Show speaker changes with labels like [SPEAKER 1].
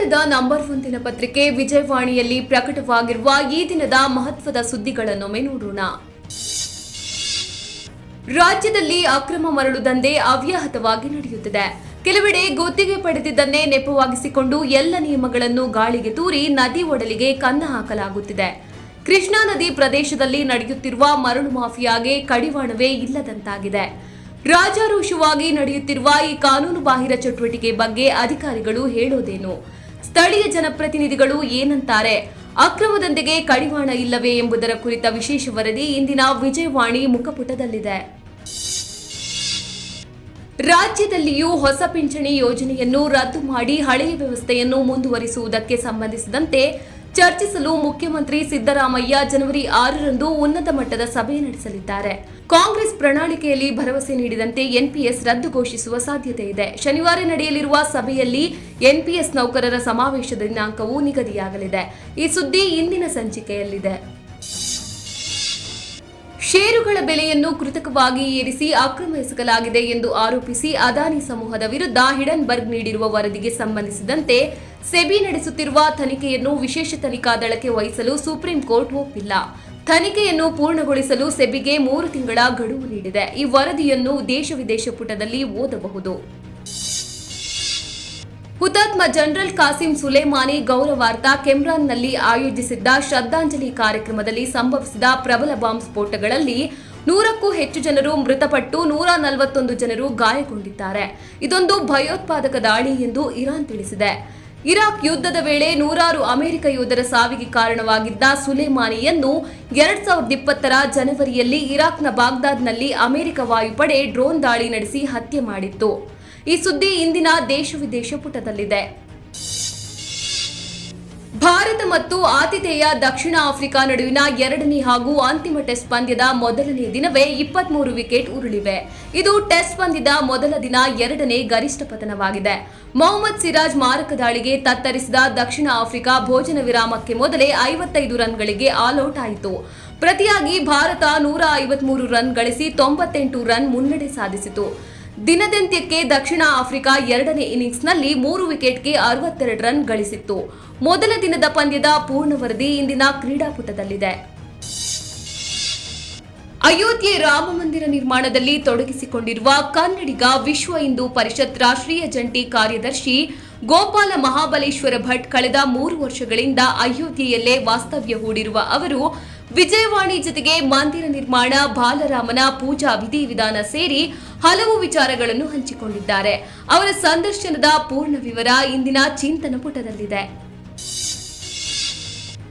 [SPEAKER 1] ಕನ್ನಡದ number one ದಿನಪತ್ರಿಕೆ ವಿಜಯವಾಣಿಯಲ್ಲಿ ಪ್ರಕಟವಾಗಿರುವ ಈ ದಿನದ ಮಹತ್ವದ ಸುದ್ದಿಗಳನ್ನೊಮ್ಮೆ ನೋಡೋಣ ರಾಜ್ಯದಲ್ಲಿ ಅಕ್ರಮ ಮರಳು ದಂಧೆ ಅವ್ಯಾಹತವಾಗಿ ನಡೆಯುತ್ತಿದೆ. ಕೆಲವೆಡೆ ಗುತ್ತಿಗೆ ಪಡೆದಿದ್ದನ್ನೇ ನೆಪವಾಗಿಸಿಕೊಂಡು ಎಲ್ಲ ನಿಯಮಗಳನ್ನು ಗಾಳಿಗೆ ತೂರಿ ನದಿ ಒಡಲಿಗೆ ಕನ್ನ ಹಾಕಲಾಗುತ್ತಿದೆ. ಕೃಷ್ಣಾ ನದಿ ಪ್ರದೇಶದಲ್ಲಿ ನಡೆಯುತ್ತಿರುವ ಮರಳು ಮಾಫಿಯಾಗೆ ಕಡಿವಾಣವೇ ಇಲ್ಲದಂತಾಗಿದೆ. ರಾಜಾರೋಷವಾಗಿ ನಡೆಯುತ್ತಿರುವ ಈ ಕಾನೂನು ಬಾಹಿರ ಚಟುವಟಿಕೆ ಬಗ್ಗೆ ಅಧಿಕಾರಿಗಳು ಹೇಳೋದೇನು? ಸ್ಥಳೀಯ ಜನಪ್ರತಿನಿಧಿಗಳು ಏನಂತಾರೆ? ಅಕ್ರಮದೊಂದಿಗೆ ಕಡಿವಾಣ ಇಲ್ಲವೇ ಎಂಬುದರ ಕುರಿತ ವಿಶೇಷ ವರದಿ ಇಂದಿನ ವಿಜಯವಾಣಿ ಮುಖಪುಟದಲ್ಲಿದೆ. ರಾಜ್ಯದಲ್ಲಿಯೂ ಹೊಸ ಪಿಂಚಣಿ ಯೋಜನೆಯನ್ನು ರದ್ದು ಮಾಡಿ ಹಳೆಯ ವ್ಯವಸ್ಥೆಯನ್ನು ಮುಂದುವರಿಸುವುದಕ್ಕೆ ಸಂಬಂಧಿಸಿದಂತೆ ಚರ್ಚಿಸಲು ಮುಖ್ಯಮಂತ್ರಿ ಸಿದ್ದರಾಮಯ್ಯ ಜನವರಿ ಆರರಂದು ಉನ್ನತ ಮಟ್ಟದ ಸಭೆ ನಡೆಸಲಿದ್ದಾರೆ. ಕಾಂಗ್ರೆಸ್ ಪ್ರಣಾಳಿಕೆಯಲ್ಲಿ ಭರವಸೆ ನೀಡಿದಂತೆ ಎನ್ಪಿಎಸ್ ರದ್ದು ಘೋಷಿಸುವ ಸಾಧ್ಯತೆ ಇದೆ. ಶನಿವಾರ ನಡೆಯಲಿರುವ ಸಭೆಯಲ್ಲಿ ಎನ್ಪಿಎಸ್ ನೌಕರರ ಸಮಾವೇಶದ ದಿನಾಂಕವು ನಿಗದಿಯಾಗಲಿದೆ. ಈ ಸುದ್ದಿ ಇಂದಿನ ಸಂಚಿಕೆಯಲ್ಲಿದೆ. ಷೇರುಗಳ ಬೆಲೆಯನ್ನು ಕೃತಕವಾಗಿ ಏರಿಸಿ ಅಕ್ರಮ ಎಂದು ಆರೋಪಿಸಿ ಅದಾನಿ ಸಮೂಹದ ವಿರುದ್ಧ ಹಿಡನ್ಬರ್ಗ್ ನೀಡಿರುವ ವರದಿಗೆ ಸಂಬಂಧಿಸಿದಂತೆ ಸೆಬಿ ನಡೆಸುತ್ತಿರುವ ತನಿಖೆಯನ್ನು ವಿಶೇಷ ತನಿಖಾ ದಳಕ್ಕೆ ವಹಿಸಲು ಸುಪ್ರೀಂ ಕೋರ್ಟ್ ಒಪ್ಪಿಲ್ಲ. ತನಿಖೆಯನ್ನು ಪೂರ್ಣಗೊಳಿಸಲು ಸೆಬಿಗೆ ಮೂರು ತಿಂಗಳ ಗಡುವು ನೀಡಿದೆ. ಈ ವರದಿಯನ್ನು ದೇಶ ವಿದೇಶ ಪುಟದಲ್ಲಿ ಓದಬಹುದು. ಹುತಾತ್ಮ ಜನರಲ್ ಕಾಸಿಂ ಸುಲೇಮಾನಿ ಗೌರವಾರ್ಥ ಕೆಮ್ರಾನ್ನಲ್ಲಿ ಆಯೋಜಿಸಿದ್ದ ಶ್ರದ್ಧಾಂಜಲಿ ಕಾರ್ಯಕ್ರಮದಲ್ಲಿ ಸಂಭವಿಸಿದ ಪ್ರಬಲ ಬಾಂಬ್ ಸ್ಫೋಟಗಳಲ್ಲಿ ನೂರಕ್ಕೂ ಹೆಚ್ಚು ಜನರು ಮೃತಪಟ್ಟು ನೂರ ನಲವತ್ತೊಂದು ಜನರು ಗಾಯಗೊಂಡಿದ್ದಾರೆ. ಇದೊಂದು ಭಯೋತ್ಪಾದಕ ದಾಳಿ ಎಂದು ಇರಾನ್ ತಿಳಿಸಿದೆ. ಇರಾಕ್ ಯುದ್ಧದ ವೇಳೆ ನೂರಾರು ಅಮೆರಿಕ ಯೋಧರ ಸಾವಿಗೆ ಕಾರಣವಾಗಿದ್ದ ಸುಲೇಮಾನಿಯನ್ನು ಎರಡ್ ಸಾವಿರದ ಇಪ್ಪತ್ತರ ಜನವರಿಯಲ್ಲಿ ಇರಾಕ್ನ ಬಾಗ್ದಾದ್ನಲ್ಲಿ ಅಮೆರಿಕ ವಾಯುಪಡೆ ಡ್ರೋನ್ ದಾಳಿ ನಡೆಸಿ ಹತ್ಯೆ ಮಾಡಿತ್ತು. ಈ ಸುದ್ದಿ ಇಂದಿನ ದೇಶ ವಿದೇಶ ಪುಟದಲ್ಲಿದೆ. ಮತ್ತು ಆತಿಥೇಯ ದಕ್ಷಿಣ ಆಫ್ರಿಕಾ ನಡುವಿನ ಎರಡನೇ ಹಾಗೂ ಅಂತಿಮ ಟೆಸ್ಟ್ ಪಂದ್ಯದ ಮೊದಲನೇ ದಿನವೇ ಇಪ್ಪತ್ಮೂರು ವಿಕೆಟ್ ಉರುಳಿವೆ. ಇದು ಟೆಸ್ಟ್ ಪಂದ್ಯದ ಮೊದಲ ದಿನ ಎರಡನೇ ಗರಿಷ್ಠ ಪತನವಾಗಿದೆ. ಮೊಹಮ್ಮದ್ ಸಿರಾಜ್ ಮಾರಕ ದಾಳಿಗೆ ತತ್ತರಿಸಿದ ದಕ್ಷಿಣ ಆಫ್ರಿಕಾ ಭೋಜನ ವಿರಾಮಕ್ಕೆ ಮೊದಲೇ ಐವತ್ತೈದು ರನ್ಗಳಿಗೆ ಆಲ್ಔಟ್ ಆಯಿತು. ಪ್ರತಿಯಾಗಿ ಭಾರತ ನೂರ ಐವತ್ಮೂರು ರನ್ ಗಳಿಸಿ ತೊಂಬತ್ತೆಂಟು ರನ್ ಮುನ್ನಡೆ ಸಾಧಿಸಿತು. ದಿನದಂತ್ಯಕ್ಕೆ ದಕ್ಷಿಣ ಆಫ್ರಿಕಾ ಎರಡನೇ ಇನ್ನಿಂಗ್ಸ್ನಲ್ಲಿ ಮೂರು ವಿಕೆಟ್ಗೆ ಅರವತ್ತೆರಡು ರನ್ ಗಳಿಸಿತ್ತು. ಮೊದಲ ದಿನದ ಪಂದ್ಯದ ಪೂರ್ಣ ವರದಿ ಇಂದಿನ ಕ್ರೀಡಾಪುಟದಲ್ಲಿದೆ ಅಯೋಧ್ಯೆ ರಾಮ ಮಂದಿರ ನಿರ್ಮಾಣದಲ್ಲಿ ತೊಡಗಿಸಿಕೊಂಡಿರುವ ಕನ್ನಡಿಗ ವಿಶ್ವ ಹಿಂದೂ ಪರಿಷತ್ ರಾಷ್ಟ್ರೀಯ ಜಂಟಿ ಕಾರ್ಯದರ್ಶಿ ಗೋಪಾಲ ಮಹಾಬಲೇಶ್ವರ ಭಟ್ ಕಳೆದ ಮೂರು ವರ್ಷಗಳಿಂದ ಅಯೋಧ್ಯೆಯಲ್ಲೇ ವಾಸ್ತವ್ಯ ಹೂಡಿರುವ ಅವರು ವಿಜಯವಾಣಿ ಜೊತೆಗೆ ಮಂದಿರ ನಿರ್ಮಾಣ, ಬಾಲರಾಮನ ಪೂಜಾ ವಿಧಿವಿಧಾನ ಸೇರಿ ಹಲವು ವಿಚಾರಗಳನ್ನು ಹಂಚಿಕೊಂಡಿದ್ದಾರೆ. ಅವರ ಸಂದರ್ಶನದ ಪೂರ್ಣ ವಿವರ ಇಂದಿನ ಚಿಂತನ ಪುಟದಲ್ಲಿದೆ.